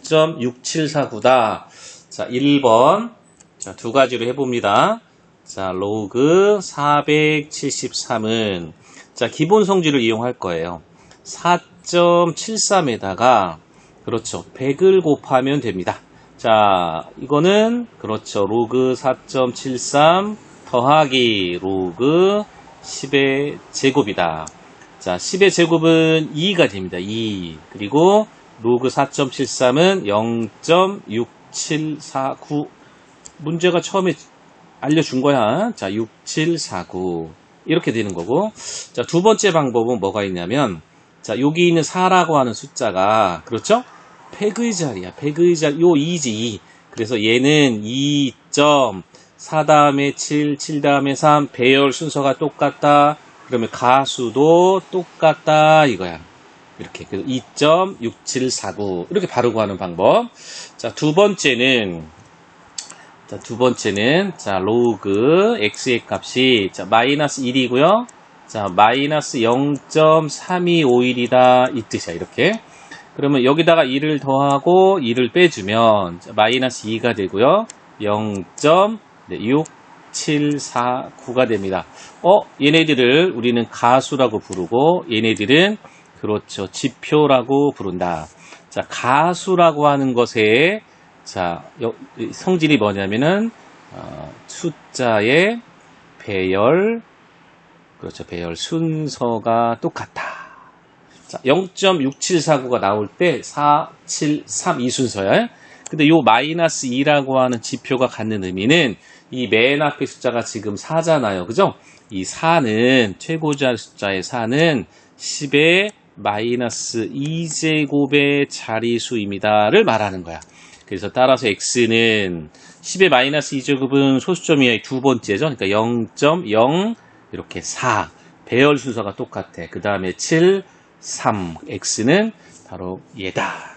0.6749다. 자, 1번. 자, 두 가지로 해봅니다. 자, 로그 473은, 자, 기본 성질을 이용할 거예요. 4.73에다가, 그렇죠. 100을 곱하면 됩니다. 자, 이거는, 그렇죠. 로그 4.73 더하기 로그 10의 제곱이다. 자, 10의 제곱은 2가 됩니다. 2. 그리고 로그 4.73은 0.6749. 문제가 처음에 알려준 거야. 자, 6749. 이렇게 되는 거고. 자, 두 번째 방법은 뭐가 있냐면, 자, 여기 있는 4라고 하는 숫자가, 그렇죠? 100의 자리야. 100의 자리. 요 2지, 2. 그래서 얘는 2.4 다음에 7, 7 다음에 3. 배열 순서가 똑같다. 그러면 가수도 똑같다. 이거야. 이렇게. 그래서 2.6749. 이렇게 바르고 하는 방법. 자, 두 번째는, 자, 두 번째는, 자, 로그 x의 값이, 자, 마이너스 1이고요. 자, 마이너스 0.3251이다. 이 뜻이야, 이렇게. 그러면 여기다가 2를 더하고 2를 빼주면, 자, 마이너스 2가 되고요. 0.6749가 됩니다. 어, 얘네들을 우리는 가수라고 부르고, 얘네들은, 그렇죠. 지표라고 부른다. 자, 가수라고 하는 것에, 자, 성질이 뭐냐면은, 어, 숫자의 배열, 그렇죠. 배열 순서가 똑같다. 자, 0.6749가 나올 때 4, 7, 3 이 순서야. 근데 요 마이너스 2라고 하는 지표가 갖는 의미는 이 맨 앞에 숫자가 지금 4잖아요. 그죠? 이 4는 최고자 숫자의 4는 10의 마이너스 2제곱의 자리수입니다를 말하는 거야. 그래서 따라서 x는 10의 마이너스 2제곱은 소수점이 두 번째죠. 그러니까 0.0 이렇게 4 배열 순서가 똑같아. 그 다음에 7, 3 x는 바로 얘다.